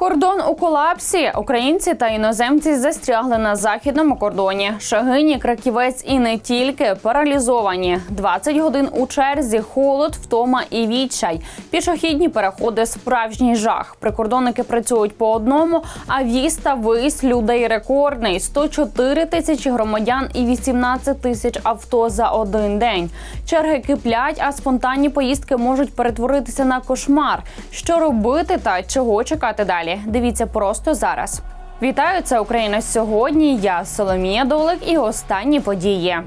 Кордон у колапсі. Українці та іноземці застрягли на західному кордоні. Шагині, краківець і не тільки паралізовані. 20 годин у черзі, холод, втома і відчай. Пішохідні переходи справжній жах. Прикордонники працюють по одному, а в'їзд та виїзд людей рекордний: 104 тисячі громадян і 18 тисяч авто за один день. Черги киплять, а спонтанні поїздки можуть перетворитися на кошмар. Що робити та чого чекати далі? Дивіться просто зараз. Вітаю, це Україна сьогодні. Я Соломія Долик і останні події.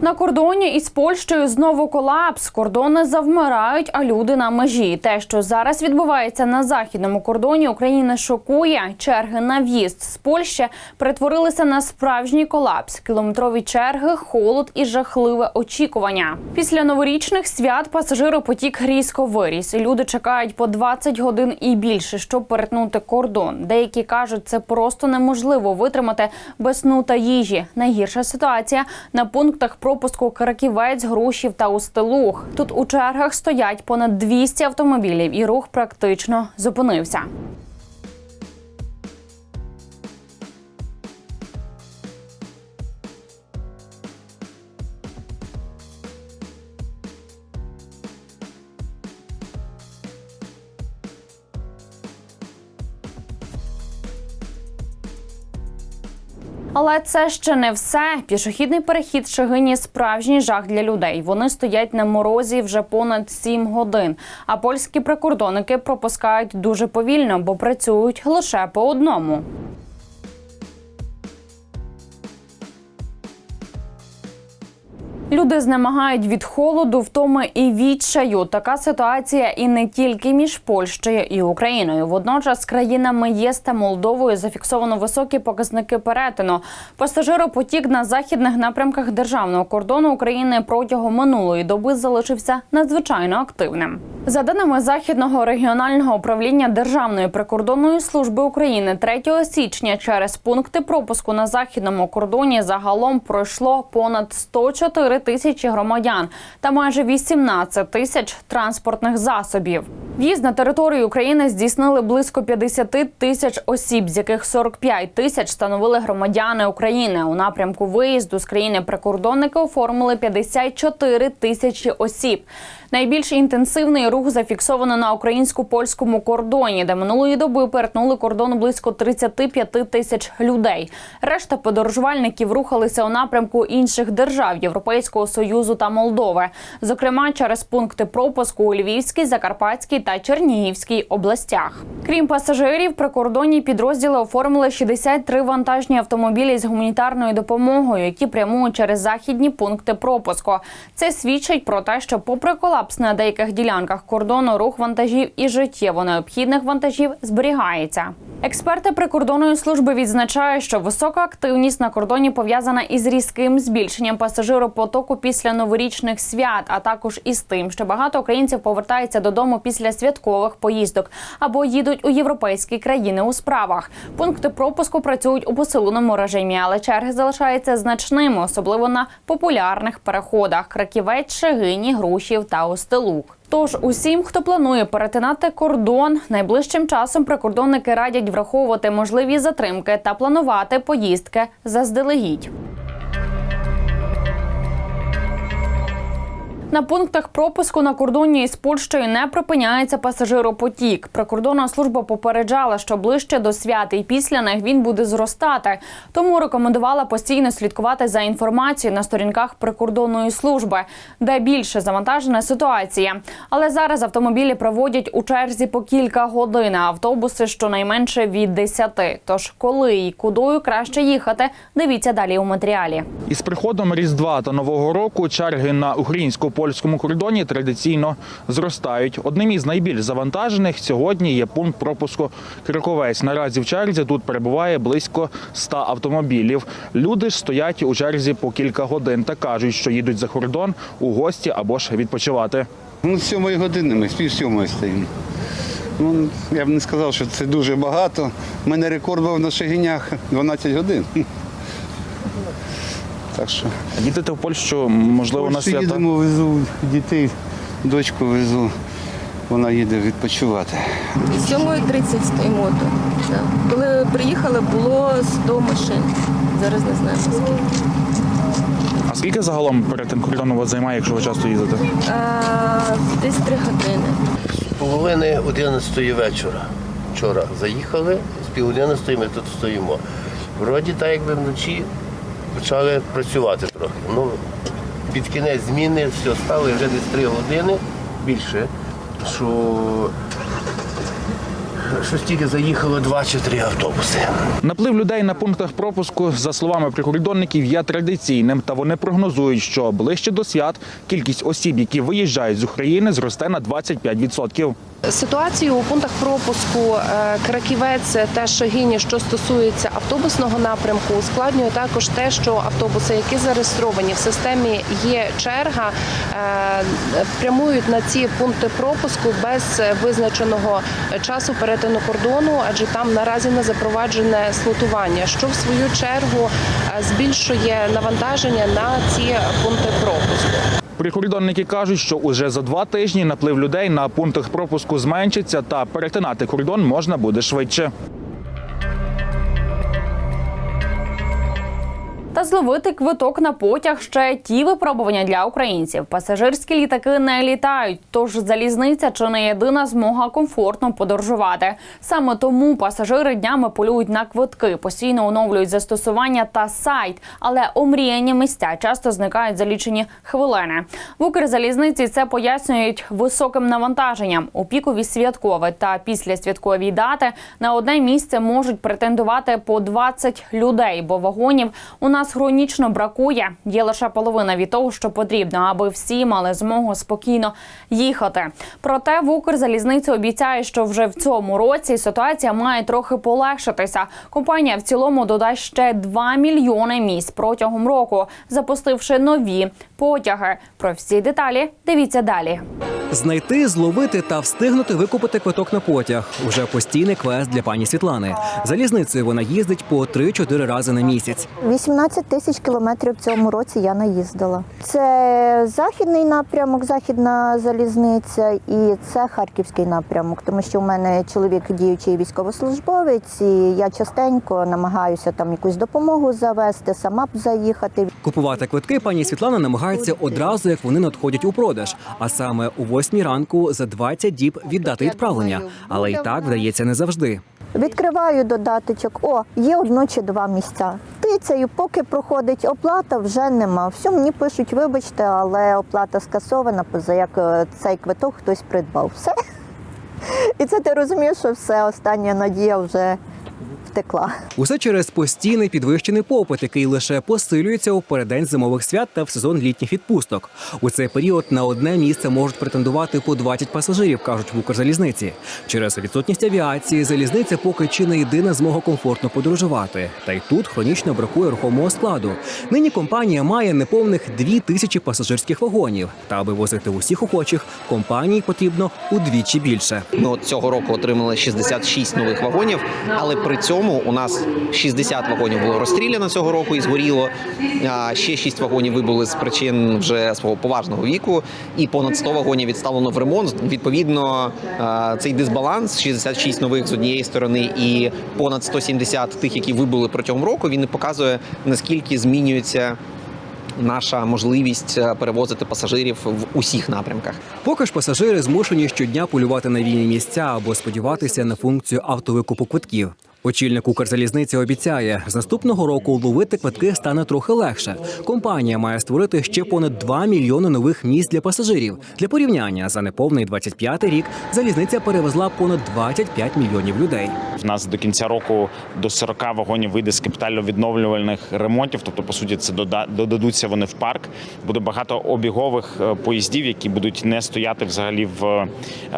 На кордоні із Польщею знову колапс. Кордони завмирають, а люди на межі. Те, що зараз відбувається на західному кордоні, України шокує. Черги на в'їзд з Польщі перетворилися на справжній колапс. Кілометрові черги, холод і жахливе очікування. Після новорічних свят пасажиропотік різко виріс. Люди чекають по 20 годин і більше, щоб перетнути кордон. Деякі кажуть, це просто неможливо витримати без сну та їжі. Найгірша ситуація на пунктах пропуску Краківець, Грушів та Устилух. Тут у чергах стоять понад 200 автомобілів, і рух практично зупинився. Але це ще не все. Пішохідний перехід Шагині справжній жах для людей. Вони стоять на морозі вже понад 7 годин. А польські прикордонники пропускають дуже повільно, бо працюють лише по одному. Люди знемагають від холоду, втоми і відчаю. Така ситуація і не тільки між Польщею і Україною. Водночас країнами ЄС та Молдовою зафіксовано високі показники перетину. Пасажиропотік на західних напрямках державного кордону України протягом минулої доби залишився надзвичайно активним. За даними західного регіонального управління Державної прикордонної служби України, 3 січня через пункти пропуску на західному кордоні загалом пройшло понад 104 тисячі громадян та майже 18 тисяч транспортних засобів. В'їзд на територію України здійснили близько 50 тисяч осіб, з яких 45 тисяч становили громадяни України. У напрямку виїзду з країни прикордонники оформили 54 тисячі осіб. Найбільш інтенсивний рух зафіксовано на українсько-польському кордоні, де минулої доби перетнули кордон близько 35 тисяч людей. Решта подорожувальників рухалися у напрямку інших держав Європейського союзу та Молдови, зокрема через пункти пропуску у Львівській, Закарпатській та Чернігівській областях. Крім пасажирів, прикордонні підрозділи оформили 63 вантажні автомобілі з гуманітарною допомогою, які прямують через західні пункти пропуску. Це свідчить про те, що, попри колапс на деяких ділянках кордону, рух вантажів і життєво необхідних вантажів зберігається. Експерти прикордонної служби відзначають, що висока активність на кордоні пов'язана із різким збільшенням пасажиропотоку після новорічних свят, а також із тим, що багато українців повертаються додому після святкових поїздок або їдуть у європейські країни у справах. Пункти пропуску працюють у посиленому режимі, але черги залишаються значними, особливо на популярних переходах: Краківець, Шегині, Грушів та Остелук. Тож усім, хто планує перетинати кордон, найближчим часом прикордонники радять враховувати можливі затримки та планувати поїздки заздалегідь. На пунктах пропуску на кордоні із Польщею не припиняється пасажиропотік. Прикордонна служба попереджала, що ближче до свят і після них він буде зростати. Тому рекомендувала постійно слідкувати за інформацією на сторінках прикордонної служби, де більше завантажена ситуація. Але зараз автомобілі проводять у черзі по кілька годин, а автобуси щонайменше від 10. Тож коли і кудою краще їхати, дивіться далі у матеріалі. Із приходом Різдва та Нового року черги на українсько-польському кордоні традиційно зростають. Одним із найбільш завантажених сьогодні є пункт пропуску Краковець. Наразі в черзі тут перебуває близько 100 автомобілів. Люди ж стоять у черзі по кілька годин та кажуть, що їдуть за кордон у гості або ж відпочивати. Ну, з сьомої години ми з сьомої стоїмо. Ну, я б не сказав, що це дуже багато. У мене рекорд був на Шегинях 12 годин. Так що Їдете в Польщу, можливо, на свята? їдемо, везу дітей, дочку везу. вона їде відпочивати. З 7.30 стоїмо тут. Да. Коли приїхали, було 100 машин. Зараз не знаємо скільки. А скільки загалом перетин кордону у вас займає, якщо ви часто їздите? А, десь 3 години. половини 11 вечора. Вчора заїхали, з пів 11 ми тут стоїмо. Вроді так, якби вночі почали працювати трохи. Ну, під кінець зміни все стало і вже десь 3 години більше, що, що стільки заїхало 2 чи 3 автобуси. Наплив людей на пунктах пропуску, за словами прикордонників, є традиційним, та вони прогнозують, що ближче до свят кількість осіб, які виїжджають з України, зросте на 25%. Ситуацію у пунктах пропуску е, Краківець та Шагіні, що стосується автобусного напрямку, ускладнює також те, що автобуси, які зареєстровані в системі є черга, е, прямують на ці пункти пропуску без визначеного часу перетину кордону, адже там наразі не запроваджене слотування, що в свою чергу е, збільшує навантаження на ці пункти пропуску. Прикордонники кажуть, що уже за два тижні наплив людей на пунктах пропуску зменшиться та перетинати кордон можна буде швидше. Та зловити квиток на потяг ще ті випробування для українців. Пасажирські літаки не літають, тож залізниця чи не єдина змога комфортно подорожувати. Саме тому пасажири днями полюють на квитки, постійно оновлюють застосування та сайт, але омріяні місця часто зникають за лічені хвилини. В Укрзалізниці це пояснюють високим навантаженням у пікові святкові та післясвяткові дати на одне місце можуть претендувати по 20 людей, бо вагонів у нас хронічно бракує. Є лише половина від того, що потрібно, аби всі мали змогу спокійно їхати. Проте в Укрзалізниці обіцяє, що вже в цьому році ситуація має трохи полегшитися. Компанія в цілому додасть ще 2 мільйони місць протягом року, запустивши нові потяги. Про всі деталі дивіться далі. Знайти, зловити та встигнути викупити квиток на потяг уже постійний квест для пані Світлани. Залізницею вона їздить по 3-4 рази на місяць. 18 тисяч кілометрів в цьому році я наїздила. Це західний напрямок, західна залізниця, і це харківський напрямок, тому що у мене чоловік діючий військовослужбовець, і я частенько намагаюся там якусь допомогу завести, сама б заїхати. Купувати квитки пані Світлана намагається одразу, як вони надходять у продаж, а саме у 8 ранку за 20 діб віддати відправлення. Але і так вдається не завжди. Відкриваю додаточок. О, є одно чи два місця. Тицею, поки проходить оплата, вже нема. Все мені пишуть, вибачте, але оплата скасована, поза як е, цей квиток хтось придбав. Все. І це ти розумієш, що все, остання надія вже втекла. Усе через постійний підвищений попит, який лише посилюється у переддень зимових свят та в сезон літніх відпусток. У цей період на одне місце можуть претендувати по 20 пасажирів, кажуть в Укрзалізниці. Через відсутність авіації залізниця поки чи не єдина змога комфортно подорожувати. Та й тут хронічно бракує рухомого складу. Нині компанія має неповних дві тисячі пасажирських вагонів. Та аби возити усіх охочих, компанії потрібно удвічі більше. Ми от цього року отримали 66 нових вагонів, але при цьому у нас 60 вагонів було розстріляно цього року і згоріло. Ще 6 вагонів вибули з причин вже свого поважного віку, і понад 100 вагонів відставлено в ремонт. Відповідно, цей дисбаланс 66 нових з однієї сторони і понад 170 тих, які вибули протягом року. Він і показує наскільки змінюється. Наша можливість е, перевозити пасажирів в усіх напрямках. Поки ж пасажири змушені щодня полювати на вільні місця або сподіватися на функцію автовикупу квитків. Очільник Укрзалізниці обіцяє, з наступного року ловити квитки стане трохи легше. Компанія має створити ще понад 2 мільйони нових місць для пасажирів. Для порівняння за неповний 25-й рік залізниця перевезла понад 25 мільйонів людей. В нас до кінця року до 40 вагонів вийде з капітально-відновлювальних ремонтів. Тобто, по суті, це дода- додадуться вони в парк. Буде багато обігових е, поїздів, які будуть не стояти взагалі в, е,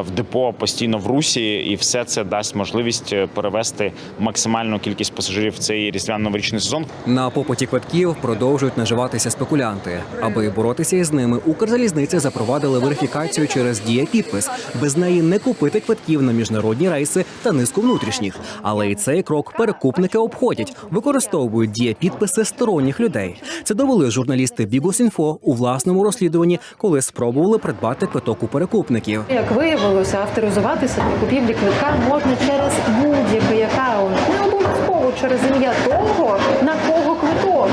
в депо постійно в русі, і все це дасть можливість е, перевести максимальну кількість пасажирів в цей різдвяно-новорічний сезон. На попиті квитків продовжують наживатися спекулянти. Аби боротися із ними, Укрзалізниця запровадили верифікацію через дія-підпис. Без неї не купити квитків на міжнародні рейси та низку внутрішніх. Але і цей крок перекупники обходять, використовують дія-підписи сторонніх людей. Це довели журналісти Бігус.Інфо у власному розслідуванні, коли спробували придбати квиток у перекупників. Як виявилося, авторизуватися для купівлі квитка можна через будь-який аккаунт. Не обов'язково через ім'я того, на кого квиток.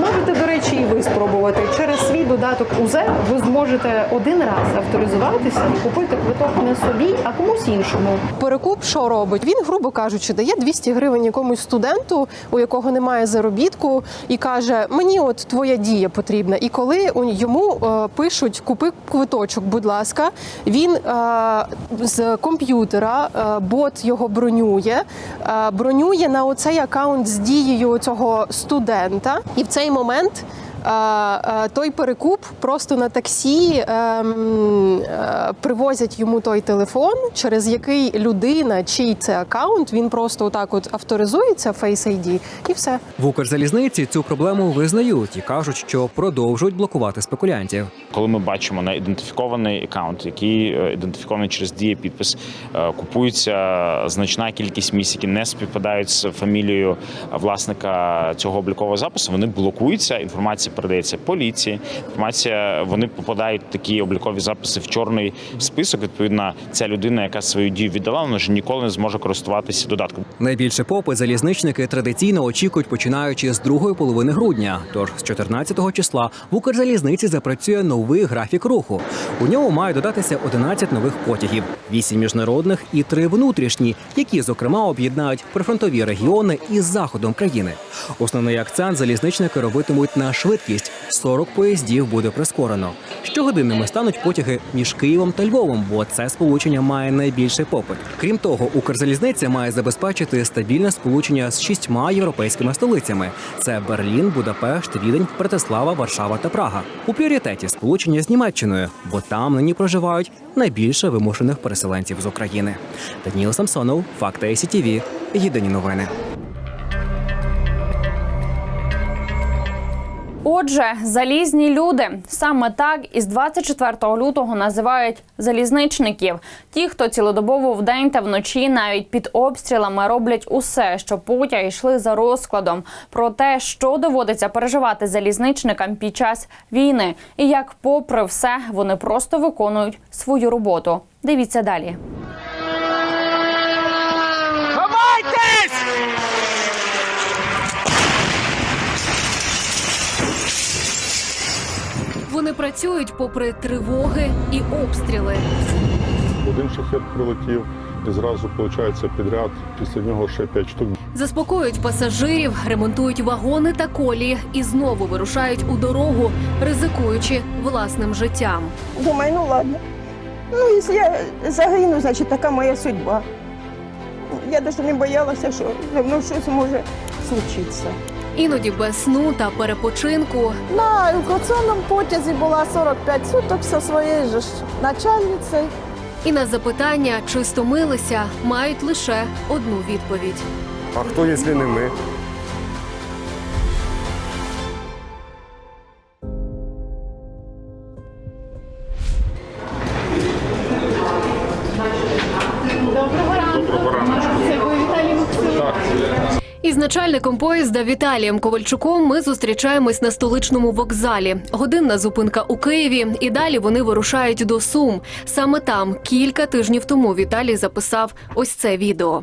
Можете, до речі, і ви спробувати. Через свій додаток УЗЕ ви зможете один раз авторизуватися купити квиток не собі, а комусь іншому. Перекуп що робить? Він, грубо кажучи, дає 200 гривень якомусь студенту, у якого немає заробітку, і каже: Мені от твоя дія потрібна. І коли йому е, пишуть Купи квиточок, будь ласка, він е, з комп'ютера е, бот його бронює, бронює на оцей акаунт з дією цього студента, і в цей момент. Той перекуп просто на таксі ем, е, привозять йому той телефон, через який людина, чий це акаунт, він просто отак от авторизується Face ID і все. В Укрзалізниці цю проблему визнають і кажуть, що продовжують блокувати спекулянтів. Коли ми бачимо на ідентифікований аккаунт, який е, ідентифікований через діє підпис, е, купується значна кількість місць, які не співпадають з фамілією власника цього облікового запису. Вони блокуються. Інформація передається поліції. Інформація вони попадають такі облікові записи в чорний список. Відповідно, ця людина, яка свою дію віддала, вона вже ніколи не зможе користуватися додатком. Найбільше попит залізничники традиційно очікують, починаючи з другої половини грудня. Тож з 14 числа в Укрзалізниці запрацює новий графік руху. У ньому має додатися 11 нових потягів, 8 міжнародних і 3 внутрішні, які зокрема об'єднають прифронтові регіони із заходом країни. Основний акцент залізничники робитимуть на швидкість. 40 поїздів буде прискорено. Щогодинними стануть потяги між Києвом та Львовом, бо це сполучення має найбільший попит. Крім того, Укрзалізниця має забезпечити стабільне сполучення з шістьма європейськими столицями: це Берлін, Будапешт, Відень, Братислава, Варшава та Прага. У пріоритеті сполучення з Німеччиною, бо там нині проживають найбільше вимушених переселенців з України. Даніл Самсонов, Факти СІТІВІ. Єдині новини. Отже, залізні люди саме так із 24 лютого називають залізничників. Ті, хто цілодобово вдень та вночі, навіть під обстрілами, роблять усе, щоб потяги йшли за розкладом. Про те, що доводиться переживати залізничникам під час війни, і як, попри все, вони просто виконують свою роботу. Дивіться далі. Вони працюють попри тривоги і обстріли. Один шахет прилетів і зразу виходить підряд. Після нього ще п'ять штук. Заспокоюють пасажирів, ремонтують вагони та колії і знову вирушають у дорогу, ризикуючи власним життям. Думаю, ну ладно. Ну, якщо я загину, значить така моя судьба. Я навіть не боялася, що зі мною щось може случитися. Іноді без сну та перепочинку На евакуаційному потязі була 45 суток зі своєю же ж начальницею. і на запитання, чи стомилися, мають лише одну відповідь. А хто, якщо не ми? Начальником поїзда Віталієм Ковальчуком ми зустрічаємось на столичному вокзалі. Годинна зупинка у Києві, і далі вони вирушають до Сум. Саме там кілька тижнів тому Віталій записав ось це відео.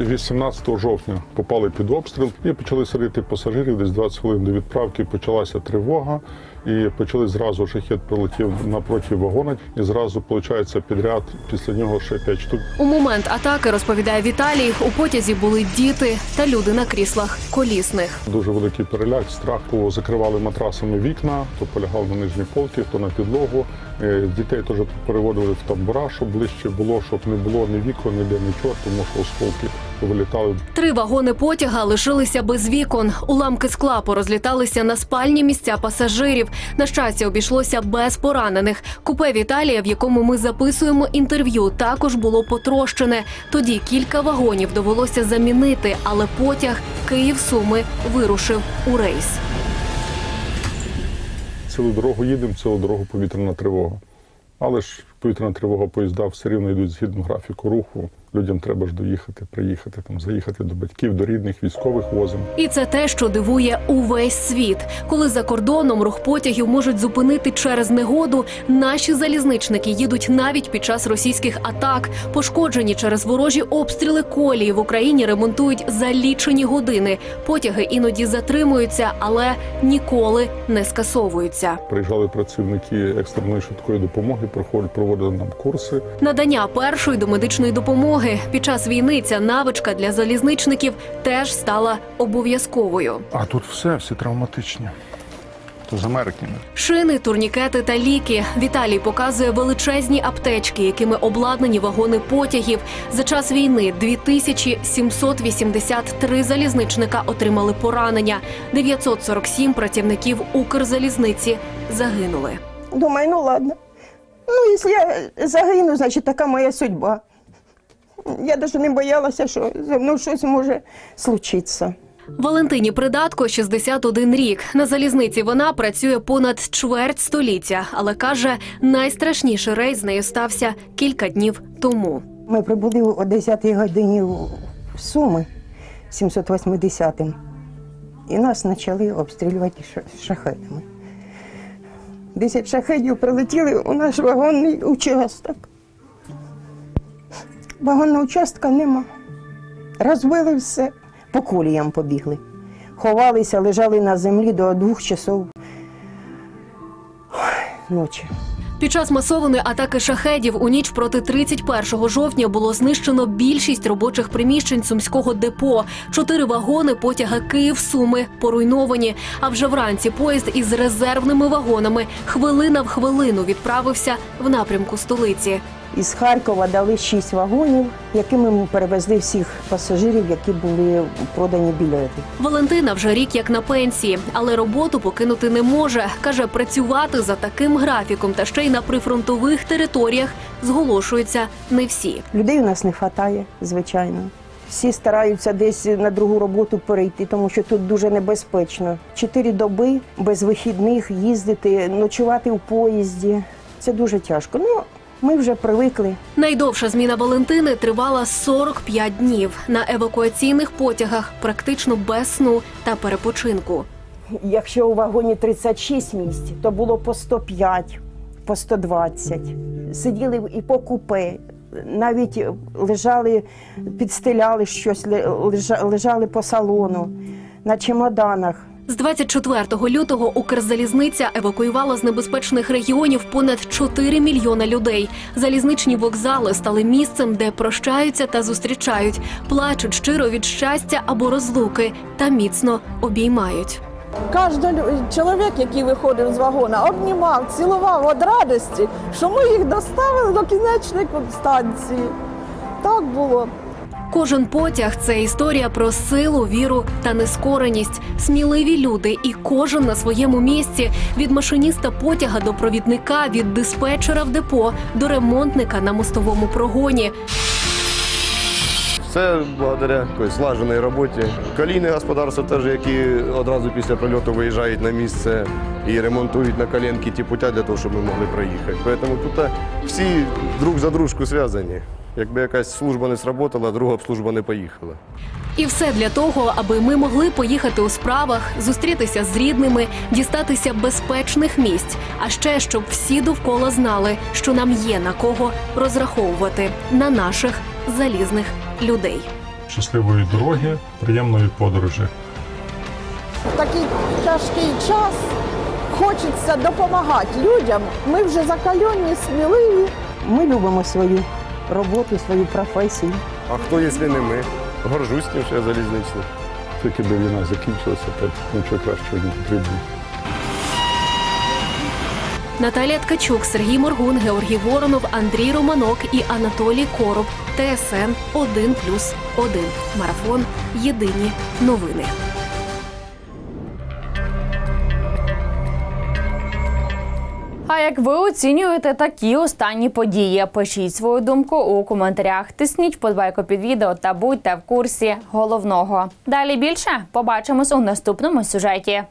18 жовтня попали під обстріл і почали садити пасажирів. Десь 20 хвилин до відправки почалася тривога, і почали зразу шахет прилетів напроти вагона, і зразу виходить підряд. Після нього ще 5 штук. У момент атаки розповідає Віталій. У потязі були діти та люди на кріслах колісних. Дуже великий переляк, страх, то закривали матрасами вікна, то полягав на нижні полки, то на підлогу. Е, Дітей теж переводили в тамбура, щоб ближче було, щоб не було ні вікон, ніде нічого, тому що осколки повилітали. Три вагони потяга лишилися без вікон. Уламки скла порозліталися на спальні місця пасажирів. На щастя, обійшлося без поранених. Купе Віталія, в якому ми записуємо інтерв'ю, також було потрощене. Тоді кілька вагонів довелося замінити, але потяг Київ-Суми вирушив у рейс. Цілу дорогу їдемо, цілу дорогу повітряна тривога. Але ж повітряна тривога поїзда все рівно йдуть згідно графіку руху. Людям треба ж доїхати, приїхати, там, заїхати до батьків, до рідних, військових возимо. І це те, що дивує увесь світ. Коли за кордоном рух потягів можуть зупинити через негоду, наші залізничники їдуть навіть під час російських атак. Пошкоджені через ворожі обстріли колії в Україні ремонтують за лічені години. Потяги іноді затримуються, але ніколи не скасовуються. Приїжджали працівники екстреної швидкої допомоги, проводили нам курси. Надання першої домедичної допомоги під час війни ця навичка для залізничників теж стала обов'язковою. А тут все, всі травматичні. То з Америки. Шини, турнікети та ліки. Віталій показує величезні аптечки, якими обладнані вагони потягів. За час війни 2783 залізничника отримали поранення. 947 працівників Укрзалізниці загинули. Думаю, ну ладно. Ну, якщо я загину, значить така моя судьба. Я навіть не боялася, що зі мною щось може случитися. Валентині Придатко 61 рік. На залізниці вона працює понад чверть століття, але каже, найстрашніший рейс з нею стався кілька днів тому. Ми прибули о 10-й годині в Суми 780-м. І нас почали обстрілювати ша- шахедами. Десять шахедів прилетіли у наш вагонний участок. Вагонного участка нема. Розбили все, по коліям побігли. Ховалися, лежали на землі до двох часов ночі. Під час масованої атаки шахедів у ніч проти 31 жовтня було знищено більшість робочих приміщень сумського депо. Чотири вагони потяга Київ-Суми поруйновані. А вже вранці поїзд із резервними вагонами хвилина в хвилину відправився в напрямку столиці. Із Харкова дали шість вагонів, якими ми перевезли всіх пасажирів, які були продані білети. Валентина вже рік як на пенсії, але роботу покинути не може. каже, працювати за таким графіком та ще й на прифронтових територіях зголошуються не всі. Людей у нас не вистачає, звичайно. Всі стараються десь на другу роботу перейти, тому що тут дуже небезпечно. Чотири доби без вихідних їздити, ночувати в поїзді. Це дуже тяжко. Ну, ми вже привикли. Найдовша зміна Валентини тривала 45 днів на евакуаційних потягах, практично без сну та перепочинку. Якщо у вагоні 36 місць, то було по 105, по 120. Сиділи і по купе, навіть лежали, підстеляли щось, лежали по салону, на чемоданах. З 24 лютого Укрзалізниця евакуювала з небезпечних регіонів понад 4 мільйона людей. Залізничні вокзали стали місцем, де прощаються та зустрічають, плачуть щиро від щастя або розлуки та міцно обіймають. Кожен чоловік, який виходив з вагона, обнімав, цілував від радості, що ми їх доставили до кінечної станції. Так було. Кожен потяг це історія про силу, віру та нескореність. Сміливі люди, і кожен на своєму місці від машиніста потяга до провідника, від диспетчера в депо до ремонтника на мостовому прогоні. Все благодаря такої слаженої роботі. Колійне господарство теж, які одразу після прильоту виїжджають на місце і ремонтують на коленки ті путя для того, щоб ми могли проїхати. Тому тут всі друг за дружку зв'язані. Якби якась служба не сработала, друга б служба не поїхала. І все для того, аби ми могли поїхати у справах, зустрітися з рідними, дістатися безпечних місць. А ще щоб всі довкола знали, що нам є на кого розраховувати на наших залізних людей. Щасливої дороги, приємної подорожі. В такий тяжкий час хочеться допомагати людям. Ми вже закальонні, сміливі. Ми любимо свою роботу, свою професію. А хто, якщо не ми? Горжусь тим, що я залізничник. Тільки би війна закінчилася, так нічого кращого не потрібно. Наталія Ткачук, Сергій Моргун, Георгій Воронов, Андрій Романок і Анатолій Короб. ТСН 1+,1. Марафон. Єдині новини. Як ви оцінюєте такі останні події? Пишіть свою думку у коментарях. Тисніть подбайку під відео та будьте в курсі головного. Далі більше побачимось у наступному сюжеті.